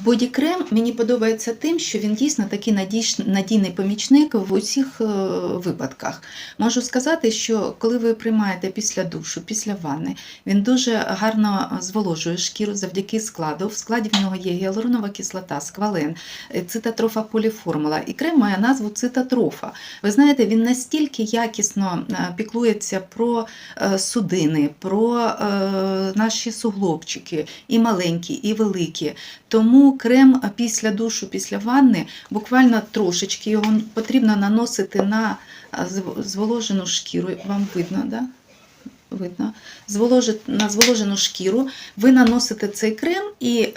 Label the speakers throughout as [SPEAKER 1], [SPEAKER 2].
[SPEAKER 1] Бодікрем мені подобається тим, що він дійсно такий надійний помічник в усіх е, випадках. Можу сказати, що коли ви приймаєте після душу, після ванни, він дуже гарно зволожує шкіру завдяки складу. В складі в нього є гіалуронова кислота, сквален, е, цитатрофа поліформула. І крем має назву цитатрофа. Ви знаєте, він настільки якісно е, піклується про судини, про наші суглобчики, і маленькі, і великі. Тому крем після душу, після ванни, буквально трошечки його потрібно наносити на зволожену шкіру. Вам видно, да? Видно. На зволожену шкіру ви наносите цей крем і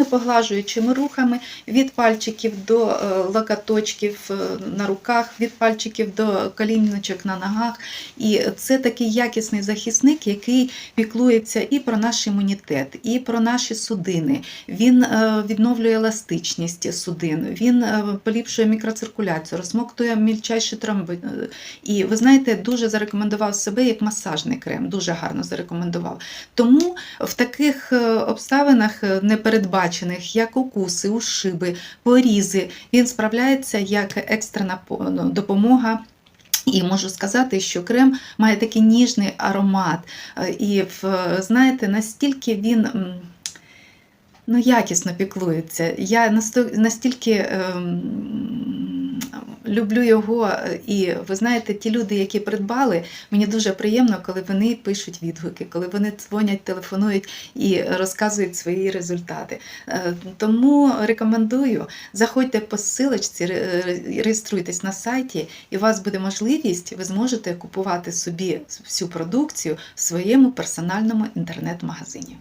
[SPEAKER 1] е, поглажуючими рухами від пальчиків до е, локоточків е, на руках, від пальчиків до коліночок на ногах. І це такий якісний захисник, який піклується і про наш імунітет, і про наші судини. Він е, відновлює еластичність судин, він поліпшує мікроциркуляцію, розмоктує мільчайші тромби. І ви знаєте, дуже зарекомендував себе як масажний крем, дуже гарно зарекомендував. Тому в таких обставинах е, непередбачених, як укуси, ушиби, порізи, він справляється як екстрена ну, допомога. І можу сказати, що крем має такий ніжний аромат. Е, І знаєте, настільки він. Ну, якісно піклується. Я настільки ем, люблю його, е, і ви знаєте, ті люди, які придбали, мені дуже приємно, коли вони пишуть відгуки, коли вони дзвонять, телефонують і розказують свої результати. Е, Тому рекомендую, заходьте по ре- реєструйтесь на сайті, і у вас буде можливість, ви зможете купувати собі всю продукцію в своєму персональному інтернет-магазині.